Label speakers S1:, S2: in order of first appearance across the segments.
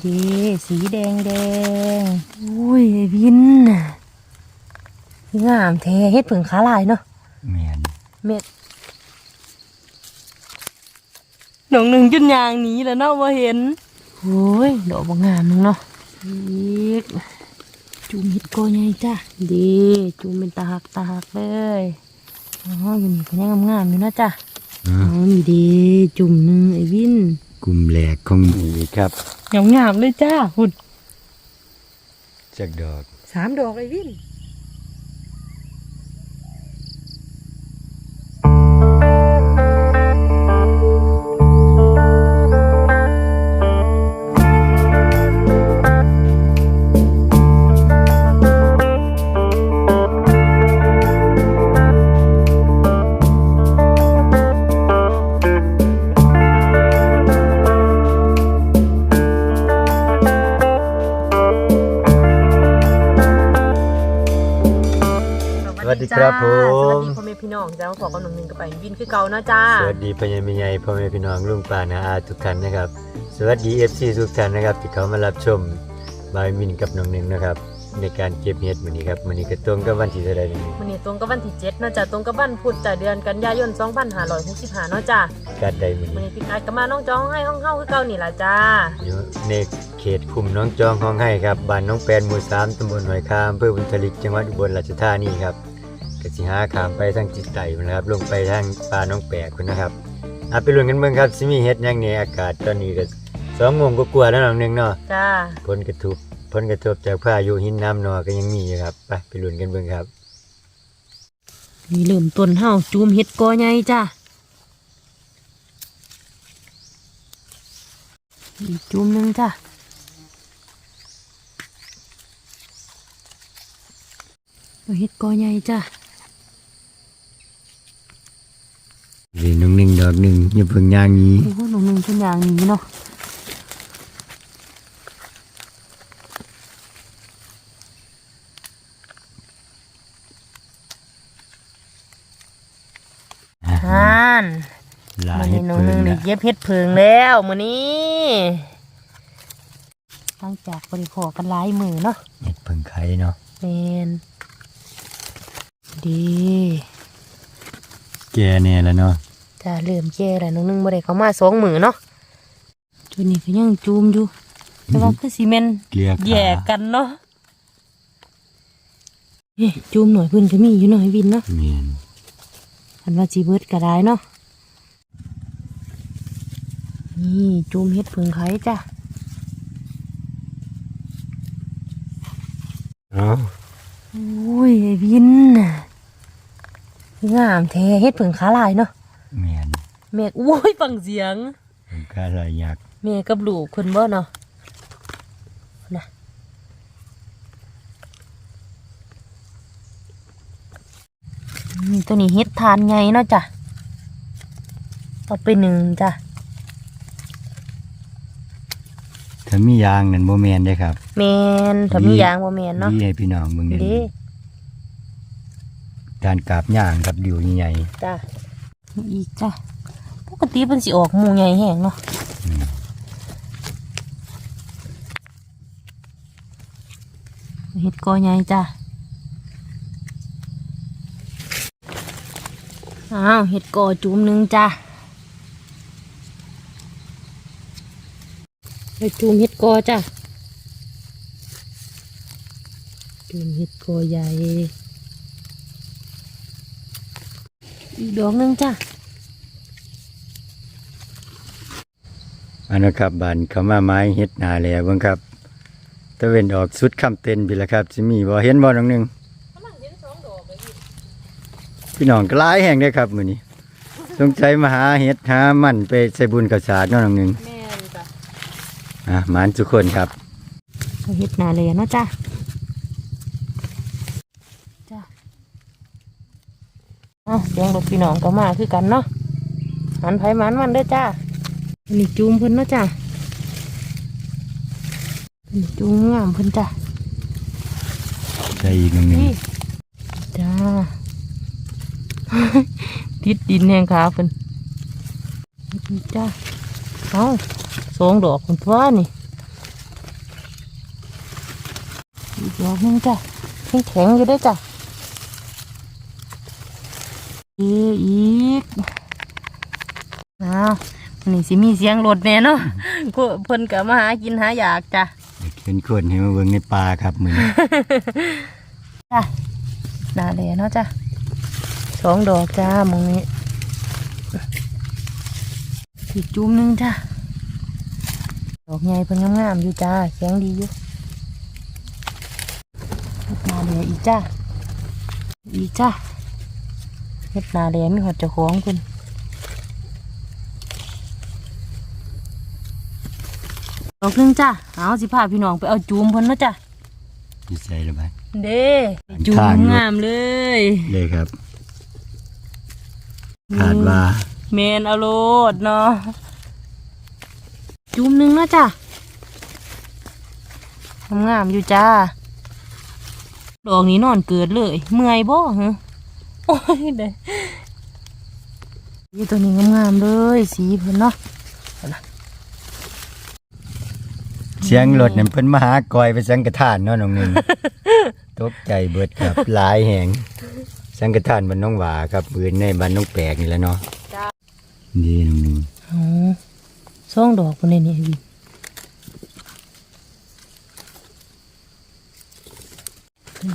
S1: เย่สีแดงแดงอุ้ยไอ้วินงามแท้เฮ็ดผึ่งขาลายเนาะ
S2: แม่น
S1: เม็ดหนองหนึ่งจุดยางหนี้แล้วเนาะว่าเห็นโอ้ยดอกบางงามนึงเนาะอีกจุ่มเห็ดโกยไงจ้ะดีจุ่มเป็นตาหักตาหักเลยอ๋ออยู่นี่ก็ยังงามๆอยู่นะจ้ะ
S2: เนาะ
S1: อ๋อนี่ดีจุ่มหนึ่งไอ้วิน
S2: กลุ่มแหลกของหมีครับ
S1: งามๆเลยจ้าหุ่น
S2: จากดอก
S1: สามดอกไอ้วิน
S2: ดีครับผ
S1: สวัส
S2: ม
S1: ดีพ่อแม่พี่น้องจ้าขอกำลังหนึ่งกับไปวินคือเก่าเนาะจ้า
S2: สวัสดีพญามิใหญ่พ่อแม่พี่น้องลุงป้านาอาทุกท่านนะครับ สวัสดีเอฟซีทุกท่านนะครับที่เขามารับชมบายมินกับน้องหนึ่งนะครับ ในการเก็บเห็ดมื้อนี้ครับมื้อนี้ก็ตรงกับวันที่เท่าไหร่นี่
S1: วันนี้ตรงกับวันที่เจ็ดเนาะจ้าตรงกับวันพุธจ้าเดือนกันยายน2565เนาะจ้า
S2: การใดมื้อ
S1: วัน
S2: นี้
S1: นี้พี่กายก็มาน้องจองให้ห้องเฮาคือเก่านี่ล่ะจ้า
S2: อยู่ในเขตคุมน้องจองของให้ครับบ้านน้องแปนหมู่3ตำบลหอยคามอำเภอบุญทลิกจังหวัดอุบลราชธานีครับ ก็สิหาขามไปทางจิตไตพุ่นนะครับ ลงไปทางป่าน้องแปกพุ่นนะครับเอาไปลุ้นกันเบิ่งครับสิมีเฮ็ดหยังในอากาศตอนนี้ก็2โมงกว่าๆแล้วน้องหนึงเนาะ
S1: จ้า
S2: ผลกระทบผลกระทบจากพายุหินน้ำนอก็ยังมีอยู่ครับไปไปลุ้นกันเบิ่งครับ
S1: นี่เริ่มต้นเฮาจูมเฮ็ดกอใหญ่จ้าอีกจูมหนึงจ้าเอาเฮ็ดกอใหญ่จ้า
S2: นี่น้องหนึ่งดอกหนึ่งอย่าเพิ่งย่างนี้
S1: โอ้โหหนุ่มหนึ่งเป็นอย่างนี้เนาะอ่าน
S2: ลา
S1: มัน
S2: เฮ็
S1: นี่
S2: ด
S1: น้อง
S2: เพิ่
S1: หนึ่ง
S2: ง
S1: นี่
S2: นะ
S1: เย็บเฮ็ดเพิงแล้วมื้อนี้หลังจากบริโภคกันหลายมือเนาะ
S2: เฮ็ดเพิ่งไข่เนาะ
S1: แมนดี
S2: แก่แน่แล้วเนาะ
S1: จะเริ่มแก่แล้วน้องหนึ่งบ่ได้เข้ามาสองมือเนาะจุดนี้ก็ยังจูมอยู่แต่ว่าคือซีเมนต์
S2: เกลียขา
S1: แยกกันเนาะเฮ้จูมหน่อยเพิ่นก็มีอยู่หน่อยวินเนาะ
S2: แม่น
S1: อันว่าจีเบิดก็ได้เนาะนี่จูมเฮ็ดเพิงไข่จ้ะ
S2: เอ้า
S1: โอ้ยไอ้วินน่ะงามแท้เฮ็ดเพิงขาลายเนาะ
S2: แม่น
S1: แม่โอ้ยฟังเสียง
S2: เพิ่งขาลายยักษ์
S1: แม่กับลูกเพิ่นบ่เนาะนะนี่ตัวนี้เฮ็ดทานไงเนาะจ้ะเอาไปหนึ่งจ้ะ
S2: ถ้ามียางนั่นบ่แม่นเด้ครับ
S1: แมนถ้ามียางบ่แมนเนาะ
S2: นี่ให้พี่น้องเบิ่งเด้
S1: เด้
S2: การกราบย่างกับดิวใหญ่
S1: จ้ะมี อีกจ้ะปกติมันสิออกมูใหญ่แห้งเนาะเห็ดกอใหญ่จ้ะอ้าวเห็ดกอจุ่มหนึ่งจ้ะไปจุ่มเห็ดกอจ้ะจุ่มเห็ดกอใหญ่ อีกดอกหนึงจ้ะ
S2: อันนะครับบ้านเขามาไม้เฮ็ดนาแลเบิ่งครับตะเวนออกสุดคำเต้นพี่ละครับสิมีบ่เห็นบ่น้องหนึงพี่น้องก็หลายแห่งเด้อครับมื้อนี้สงสัยมาหาเห็ดหามันไปใส่บุญกับสาดเนาะน้องหนึง
S1: แม่นจ้ะ
S2: อะหมานทุกคนครับ
S1: เห็ดนาเลยเนาะจ้ะจ้ะ อะเสียงรถพี่น้องก็มาคือกันเนาะหันไผมันมันเด้อจ้าอันนี้จูมเพิ่นเนาะจ้ะอันนี้จูมงามเพิ่นจ้ะ
S2: ใส่อีกน้องหนึง
S1: นี่จ้า ติดดินแห้งขาเพิ่นนี่จ้าเอาสองดอกเพิ่นตัวนี่ดอกหนึงจ้ะแข็งแข็งๆอยู่ได้อจ้ะเอีอีกอ้าววันนี้สิมีเสียงรถแน่เนาะพวกเพิ่นก็มาหากินหาอยากจ้ะ
S2: เด็กเป็นคนให้มาเบิ่งในป่าครับมือนี้
S1: จ้ะหนาแหลเนาะจ้ะสองดอกจ้ามองนี้อีกจุ่มหนึงจ้ะดอกใหญ่เพิ่นงามๆอยู่จ้าแข็งดีอยู่เฮ็ดหนาแหลอีกจ้าอีกจ้า เฮ็ดหนาแหลมีหอดเจ้าของเพิ่นดอกหนึงจ้ะเอาสิพาพี่น้องไปเอาจูมเพิ่นเนาะจ้ะ
S2: อยู่ใส่ละบัด
S1: เด้จู
S2: ข้าง
S1: ง
S2: อยู่
S1: งามเลย
S2: เลยครับคาดว่า
S1: เมนเอาโลดเนาะจุ่มหนึงนะจ้ะงามๆอยู่จ้าดอกนี้นอนเกิดเลย เมื่อยบ่ฮะ โอ้ยเด้นี่ตัวนี้งามๆเลยสีเพิ่นเนาะ
S2: เสียงรถนั่นเพิ่นมาหากอยไปสังกทานเนาะน้องหนึงตกใจเบิดครับหลายแหงสังกทานบ้านน้องหวาครับปืนในบ้านน้องแปลกนี่แหละเนาะนี่น้องหนึง
S1: อ๋อสองดอกเพิ่นเลยเนี่ยวิน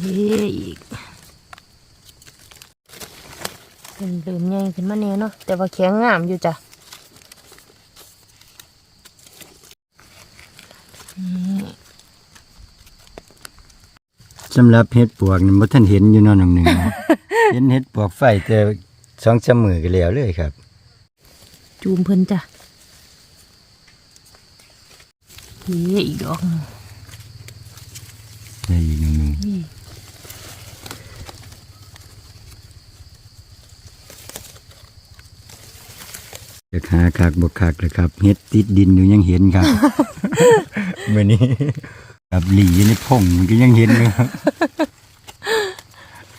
S1: เฮ้อีก เป็นเริ่มใหญ่ขึ้นมาแน่เนาะแต่ว่าแข็งงามอยู่จ้ะ
S2: สำหรับเฮ็ดปวกนี่บ่ทันเห็นอยู่เนาะน้องหนึงนะเห็นเฮ็ดปวกไฟแต่สองสามมือก็แล้วเลยครับ
S1: จูมเพิ่นจ้ะเฮ้อีกดอกหนึ่ง
S2: ได้อีกน้องหนึง
S1: นี่
S2: จะหาคักบ่คักเลยครับเฮ็ดติดดินอยู่ยังเห็นครับมื้อนี้ครับหลีอยู่ในพงมันก็ยังเห็นเลยครับ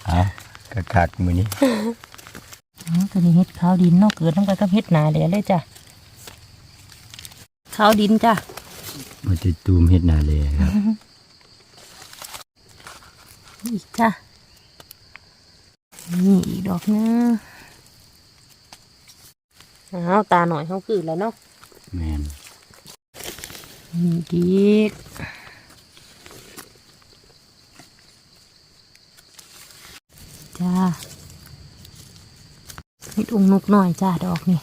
S2: เอาก็คักมื้อนี้
S1: อ๋อตัวนี้เฮ็ดขาวดินเนาะเกิดตั้งแต่กับเฮ็ดหนาเลยเลยจ้ะขาวดินจ้ะ
S2: มันจะตูมเฮ็ดหน้าเลยครับ
S1: อีกจ้ะนี่อีกดอกหนึง อ้าวตาหน่อยเขาคือแล้วเนาะ
S2: แม่น
S1: นี่ดีกจ้าเฮ็ดองค์นกหน่อยจ้าดอกนี่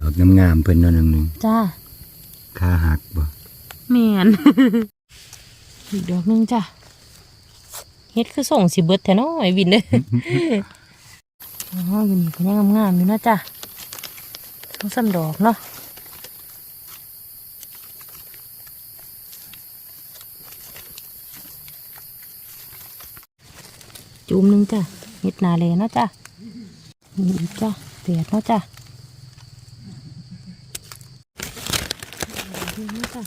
S2: ดอกงามๆเพิ่นเนาะน้องหนึง
S1: จ้า
S2: ขาหักบ่
S1: แม่น อีกดอกหนึงจ้ะเฮ็ดคือส่งสิเบิดแท้เนาะไอ้วินเด้อ อ๋ออยู่นี่ก็ยังงามๆอยู่นะจ้ะทั้งสามดอกเนาะจุ่มหนึ่งจ้ะเฮ็ดนาเลยเนาะจ้ะนี่อีกจ้ะเปียดเนาะจ้ะนี่จ้ะ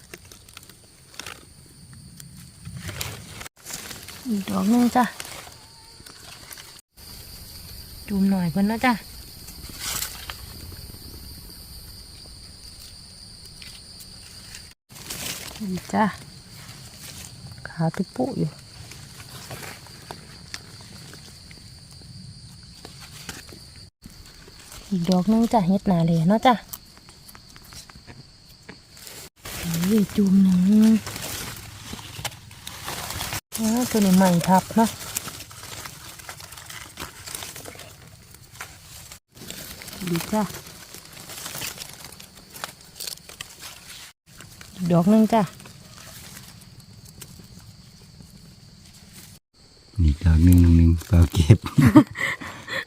S1: อีกดอกหนึงจ้ะ จูมหน่อยเพิ่นนะจ้ะอีจ้ะขาตุ๊ปุอยู่อีกดอกนึงจ้ะเฮ็ดหนาเลยเนาะจ้ะนี่จูมหนึ่งอ๋อตัวนี้ใหม่ทับเนาะ ดีจ้ะอีกดอกหนึงจ้ะ
S2: นี่ดอกหนึงน้องหนึงเปล่าเก็บ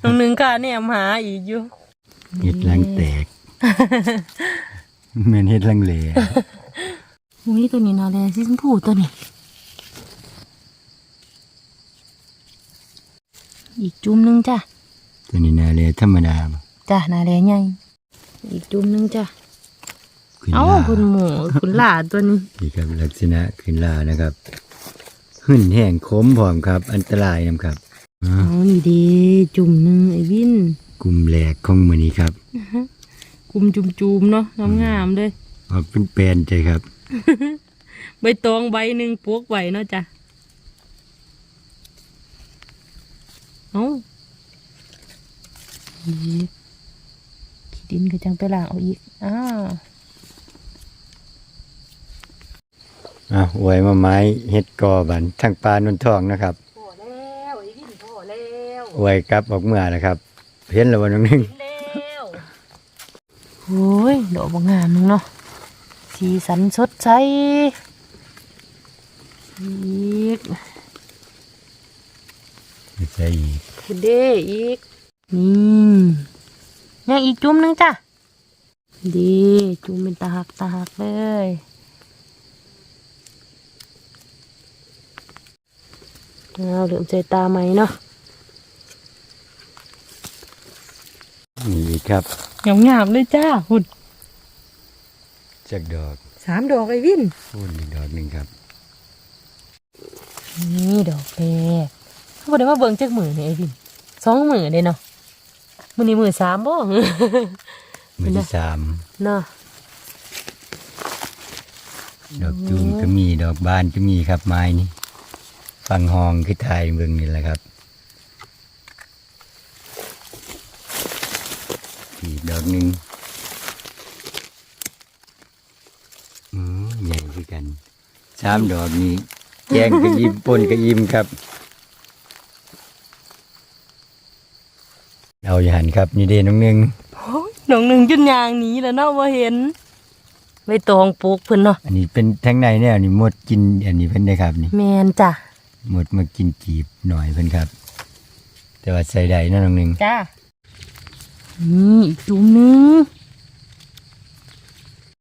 S1: น้องหนึ่งค่ะเนี่ยมาหาอีกอยู่
S2: เฮ็ดลังแตกแม่นเฮ็ดลังเหล
S1: อุ้ยตัวนี้นาแลซิชมพูตัวนี้ อีกจุ่มหนึงจ้ะ
S2: ตัวนี้นาเลธรรมดาบ่
S1: จ้ะนาแลใหญ่อีกจุ่มหนึงจ้ะ
S2: ขึ้น
S1: เอ้า
S2: ลา
S1: คุณหมูคุณหลาตัวนี้
S2: นี่ครับลักษณะขึ้นลานะครับหึ่นแห้งคมพร้อมครับ อันตรายนํครับอ้า
S1: อ๋
S2: ว
S1: อนี่เดีจุ่มหนึงไอ้วิน
S2: กลุ่มแหลกของมื้อนี้ครับ
S1: กุมจุ่มๆเนาะงามๆเลย
S2: ออกเป็นแปลนใจครับ
S1: ใบตองใบหนึ่งปลูกไว้เนาะจ้ะเอาอีกขี้ ดินก็จังไปล้างเอาอีกอ้าว
S2: อะอวยมาไม้เฮ็ดกอบันทั้งปลานนทองนะครับ
S1: พอแล้วไอ้ดินพอแล้ว
S2: อวยกลับออกเมื่อนะครับเห็นแล้ววันนึง
S1: แล้วโอ้ยดอกบางงามนึงเนาะสีสันสดใสอีก
S2: ไม่ใช่อีก
S1: คุณเด้อีกนี่ ยังอีกจุ่มหนึงจ้ะ ดีจุ่มเป็นตาหักตาหักเลยเอาเหลือมใจตาไหมเนาะ
S2: นี่อีกครับ
S1: งามงามๆเลยจ้าหุ่น
S2: จากดอก
S1: สามดอกไอ้วิน
S2: พูนอีกดอกหนึ่งครับ
S1: นี่ดอกแรกเขาบอกได้ว่าเบิ่งจักมือเนี่ยไอ้วินสองมือเลยเนาะ มือนี้มือสามบ่
S2: มือที่สาม
S1: เนาะ
S2: ดอกจูมก็มีดอกบานก็มีครับไม้นี่ฟังหองคือไทยเมืองนี่แหละครับอีกดอกหนึ่งอืมใหญ่คือกันสามดอกนี้แกงก็ยิ้มปนก็ยิ้มครับ เอาอย่าหันครับนี่เดน้องหนึ่ง
S1: โอ้ยน้องหนึ่งจุนยางหนี้แล้วเนาะว่าเห็นใบตองปลูกเพิ่นเนาะ
S2: อันนี้เป็นทั้งในเนี่ยนี่หมดกินอันนี้เพิ่นได้ครับนี่
S1: แมนจ้ะ
S2: หมดมากินจีบหน่อยเพิ่นครับ แต่ว่าใส่ได้เนาะน้องหนึ่ง
S1: จ้านี่อีกจุ่มหนึง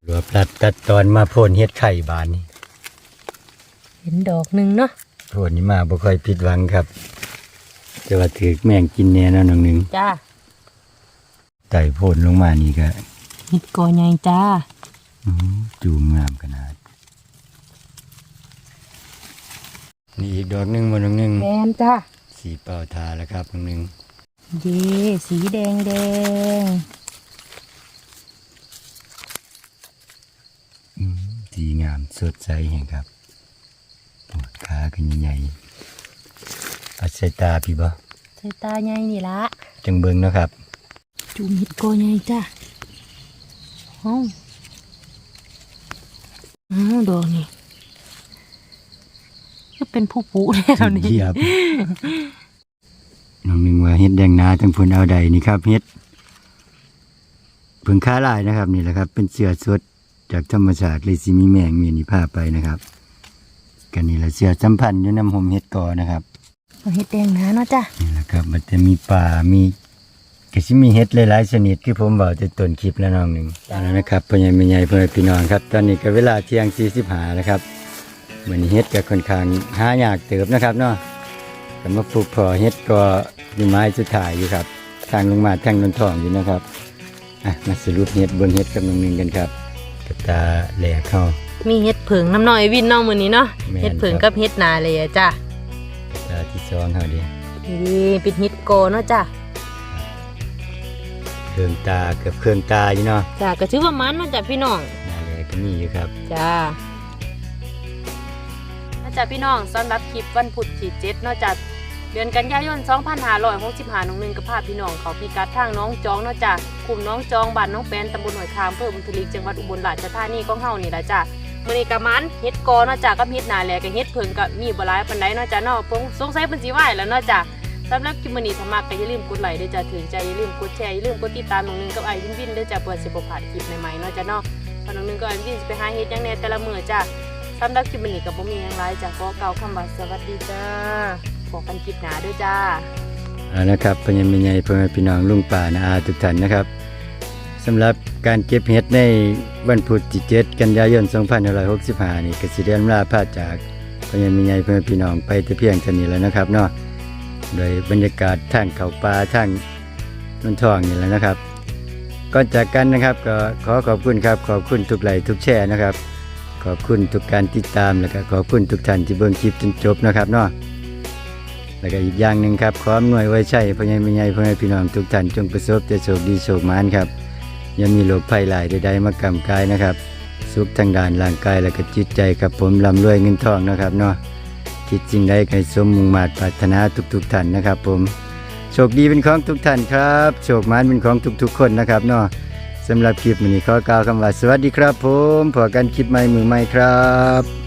S2: รวบตัดตัดตอนมาโพนเฮ็ดไข่บานนี่
S1: เห็นดอกหนึ่งเนาะ
S2: โพนนี่มาบ่ค่อยผิดหวังครับ แต่ว่าถือแม่งกินแน่เนาะน้องหนึ่ง
S1: จ้า
S2: ไต่โพนลงมานี่ก็
S1: เห็ดกอใหญ่จ้า
S2: อื้อหือจูมงามขนาด นี่อีกดอกหนึงบ่น้องหนึง
S1: แมนจ้า
S2: สีเป่าทาแล้วครับน้องหนึง
S1: เย่สีแดงแดง
S2: อื้อสีงามสดใสแห่งครับปวดขาขึ้นใหญ่ๆเอาใส่ตาพี่บ่
S1: ใส่ตาใหญ่นี่ละ
S2: จังเบิ่งเนาะครับ
S1: จุ่มเห็ดกอใหญ่จ้าเอ้าอ้าวดอกนี่ก็เป็นผู้ปูแล้วนี่
S2: เทียบน้องหนึ่งว่าเฮ็ดแดงนาทั้งพุ่นเอาใดนี่ครับเฮ็ดเพึ่งค้าลายนะครับ นี่แหละครับ เป็นเสือสดจากธรรมชาติเลยสิมีแมงมีนี่พาไปนะครับกันนี่แหละเสือสัมพันธ์อยู่น้ำหมเฮ็ดกอนะครับ
S1: เอาเห็ดแดงนะเนาะจ้า
S2: นี่แหละครับ มันจะมีป่ามี ก็สิมีเห็ดหลายๆชนิดที่ผมบอกจะต้นคลิปแล้วน้องหนึ่งเอาแล้วนะครับพ่อใหญ่แม่ใหญ่พ่อแม่พี่น้องครับ ตอนนี้ก็เวลาเที่ยง45แล้วครับเหมือนเห็ดก็ค่อนข้างหายากเติบนะครับเนาะก็มาปลูกพอเห็ดก็อยู่ไม้สุดท้ายอยู่ครับ ทางลงมาแท่งนนทองอยู่นะครับอะมาสรุปเห็ดเบิ่งเห็ดกับน้องหนึ่งกันครับกระตาแหลกเข้า
S1: มีเห็ดเผิงน้ำหน่อยวินน้องมือนี้เนาะ
S2: แม่น
S1: เห็ดเผิง
S2: ครั
S1: กับบเห็ดนาเลยอะจ้าก
S2: ระตาที่สองเขาเดียว
S1: นี่เป็นเห็ดโกเนาะจ้า
S2: เครื่องตาเกือบเครื่องตาอยู่เนาะ
S1: จ้าก็ชื่อว่ามันเนาะจ้าพี่น้อง
S2: นาแหลกก็มีอยู่ครับ
S1: จ้าน่าจะพี่น้องสำหรับคลิปวันพุธที่เจ็ดเนาะจ้ะเดือนกันยายน 2565น้องหนึงกับพาพี่น้องเขาพิกัดทางน้องจองเนาะจ้ะกลุ่มน้องจองบ้านน้องแปนตำบลหน่วยคามอำเภอบุญทลิกจังหวัดอุบลราชธานีของเฮานี่ล่ะจ้ะมื้อนี้ก็มันเฮ็ดกอเนาะจ้ะกับเฮ็ดนาแลกับเฮ็ดเพิ่งก็มีบ่หลายปานใดเนาะจ้ะเนาะเพิ่งสงสัยเพิ่นสิไหวแล้วเนาะจ้ะ สำหรับคลิปมื้อนี้ถ้ามักก็อย่าลืมกดไลค์ด้วยจ้ะถึงใจอย่าลืมกดแชร์อย่าลืมกดติดตามน้องนึงกับไอวินวินด้วยจ้ะเพื่อสิบ่พลาดคลิปใหม่ๆเนาะจ้ะเนาะพอน้องนึงก็อันวิ่งไปหาเฮ็ดหยังแหน่แต่ละมื้อจ้ะสำหรับคลิปนี้ก็บ่มีหยังหลายจ้ะขอเก่าคำว่าสวัสดีจ้าพบกันคลิปหน้าด้วยจ้า
S2: เอาละครับพญ่แม่ใหญ่พ่อแม่พี่น้องลุงป่านาอาทุกท่านนะครับสำหรับการเก็บเห็ดในวันพุธที่7กันยายน 2565 นี่ก็สิเรียนลาพาจากพญ่แม่ใหญ่พ่อแม่พี่น้องไปแต่เพียงเท่านี้แล้วนะครับเนาะ โดยบรรยากาศทางเขาป่าทางนนทองนี่แหล้วนะครับก่อนจากกันนะครับก็ขอขอบคุณครับ ขอบคุณทุกไลค์ทุกแชร์นะครับ ขอบคุณทุกการติดตามแล้วก็ขอบคุณทุกท่านที่เบิ่งคลิปจนจบนะครับเนาะแล้วก็อีกอย่างหนึ่งครับความหน่วยไว้ใช่พ่อใหญ่แม่ใหญ่พ่อแม่พี่น้องทุกท่านจงประสบแต่โชคดีโชคมานครับยังมีโรคภัยหลายใดๆมากำกายนะครับ สุขทางด้านร่างกายและก็จิตใจครับผมร่ำรวยเงินทองนะครับเนาะ คิดสิ่งใดให้สมมุ่งมาตรปรารถนาทุกๆท่านนะครับ ผมโชคดีเป็นของทุกท่านครับโชคมานเป็นของทุกๆ คนนะครับเนาะสำหรับคลิปวันนี้ขอกล่าวคำว่าสวัสดีครับ ผมพอกันคลิปใหม่มือใหม่ครับ